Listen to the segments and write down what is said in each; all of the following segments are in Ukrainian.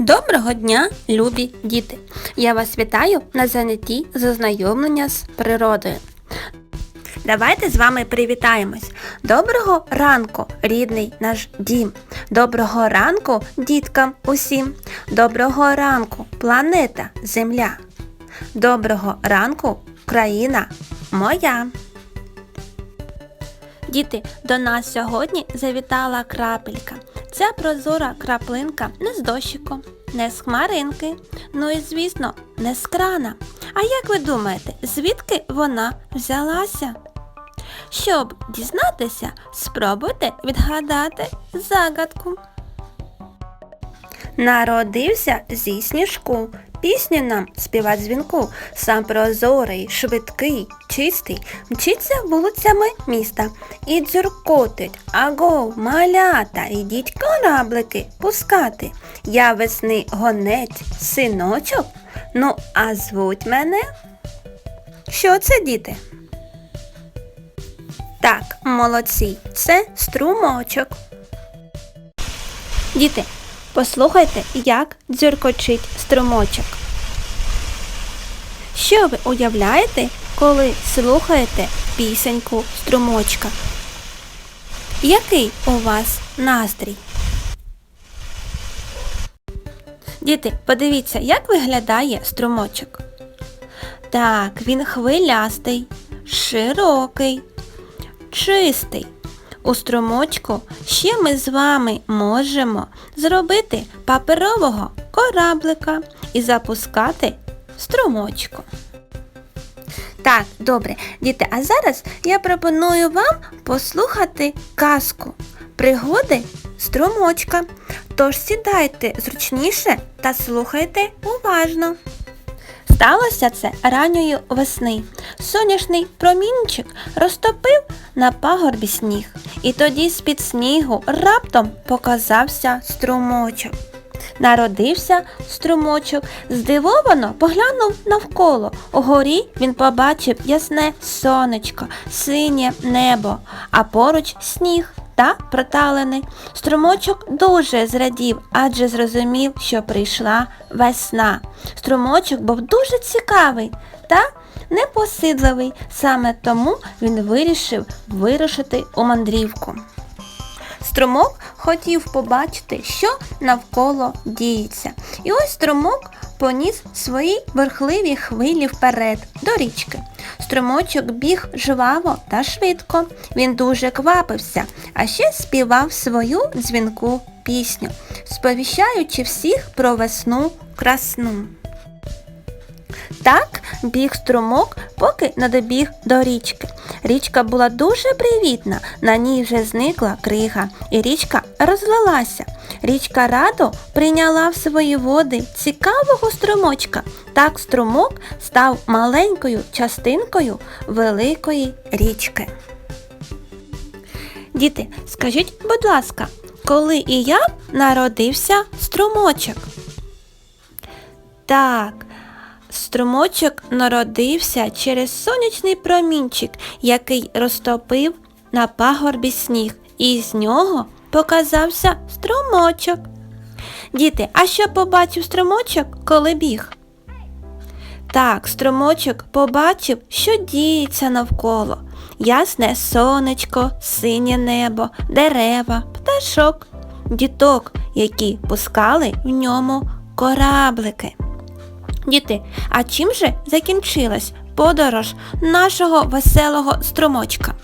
Доброго дня, любі діти! Я вас вітаю на занятті з ознайомлення з природою. Давайте з вами привітаємось. Доброго ранку, рідний наш дім. Доброго ранку, діткам усім. Доброго ранку, планета Земля. Доброго ранку, країна моя. Діти, до нас сьогодні завітала крапелька. Ця прозора краплинка не з дощику, не з хмаринки, ну і, звісно, не з крана. А як ви думаєте, звідки вона взялася? Щоб дізнатися, спробуйте відгадати загадку. Народився зі сніжку, пісню нам співа дзвінку, сам прозорий, швидкий, чистий, мчиться вулицями міста і дзюркотить, аго, малята, ідіть кораблики пускати. Я весни гонець, синочок, ну а звуть мене. Що це, діти? Так, молодці, це струмочок. Діти, послухайте, як дзюркочить струмочок. Що ви уявляєте, коли слухаєте пісеньку струмочка? Який у вас настрій? Діти, подивіться, як виглядає струмочок. Так, він хвилястий, широкий, чистий. У струмочку ще ми з вами можемо зробити паперового кораблика і запускати струмочку. Так, добре, діти, а зараз я пропоную вам послухати казку пригоди струмочка. Тож сідайте зручніше та слухайте уважно. Сталося це ранньої весни. Соняшний промінчик розтопив на пагорбі сніг, і тоді з-під снігу раптом показався струмочок. Народився струмочок, здивовано поглянув навколо. Угорі він побачив ясне сонечко, синє небо, а поруч сніг та проталини. Струмочок дуже зрадів, адже зрозумів, що прийшла весна. Струмочок був дуже цікавий та непосидливий, саме тому він вирішив вирушити у мандрівку. Струмок хотів побачити, що навколо діється. І ось струмок поніс свої верхливі хвилі вперед до річки. Струмочок біг жваво та швидко. Він дуже квапився, а ще співав свою дзвінку пісню, сповіщаючи всіх про весну красну. Так біг струмок, поки не добіг до річки. Річка була дуже привітна, на ній вже зникла крига, і річка розлилася. Річка радо прийняла в свої води цікавого струмочка. Так струмок став маленькою частинкою великої річки. Діти, скажіть, будь ласка, коли і як народився струмочок? Так, Струмочок народився через сонячний промінчик, який розтопив на пагорбі сніг, і з нього показався струмочок. Діти, а що побачив струмочок, коли біг? Так, струмочок побачив, що діється навколо. Ясне сонечко, синє небо, дерева, пташок, діток, які пускали в ньому кораблики. Діти, а чим же закінчилась подорож нашого веселого струмочка?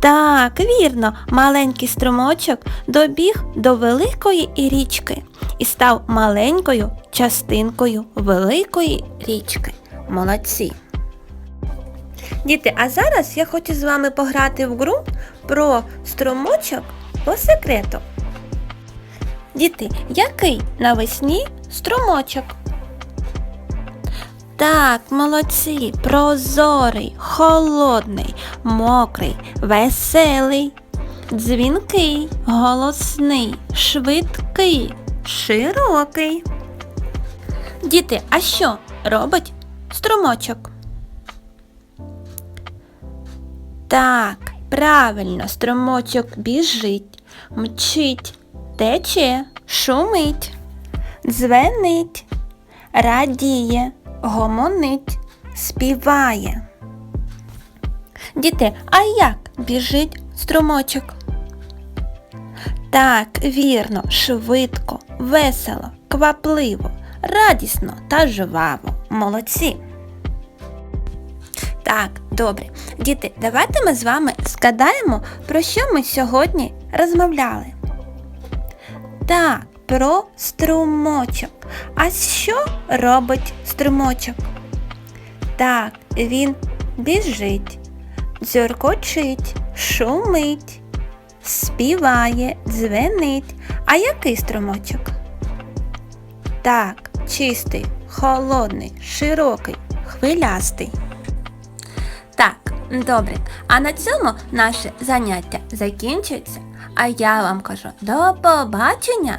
Так, вірно, маленький струмочок добіг до великої річки і став маленькою частинкою великої річки. Молодці. Діти, а зараз я хочу з вами пограти в гру про струмочок по секрету. Діти, який навесні струмочок? Так, молодці, прозорий, холодний, мокрий, веселий, дзвінкий, голосний, швидкий, широкий. Діти, а що робить струмочок? Так, правильно, струмочок біжить, мчить, тече, шумить. дзвенить, радіє, гомонить, співає. Діти, а як біжить струмочок? Так, вірно, швидко, весело, квапливо, радісно та жваво. Молодці. Так, добре. Діти, давайте ми з вами згадаємо, про що ми сьогодні розмовляли. Так, про струмочок. А що робить струмочок? Так, він біжить, дзюркочить, шумить, співає, дзвенить. А який струмочок? Так, чистий, холодний, широкий, хвилястий. Так, добре. А на цьому наше заняття закінчується. А я вам кажу до побачення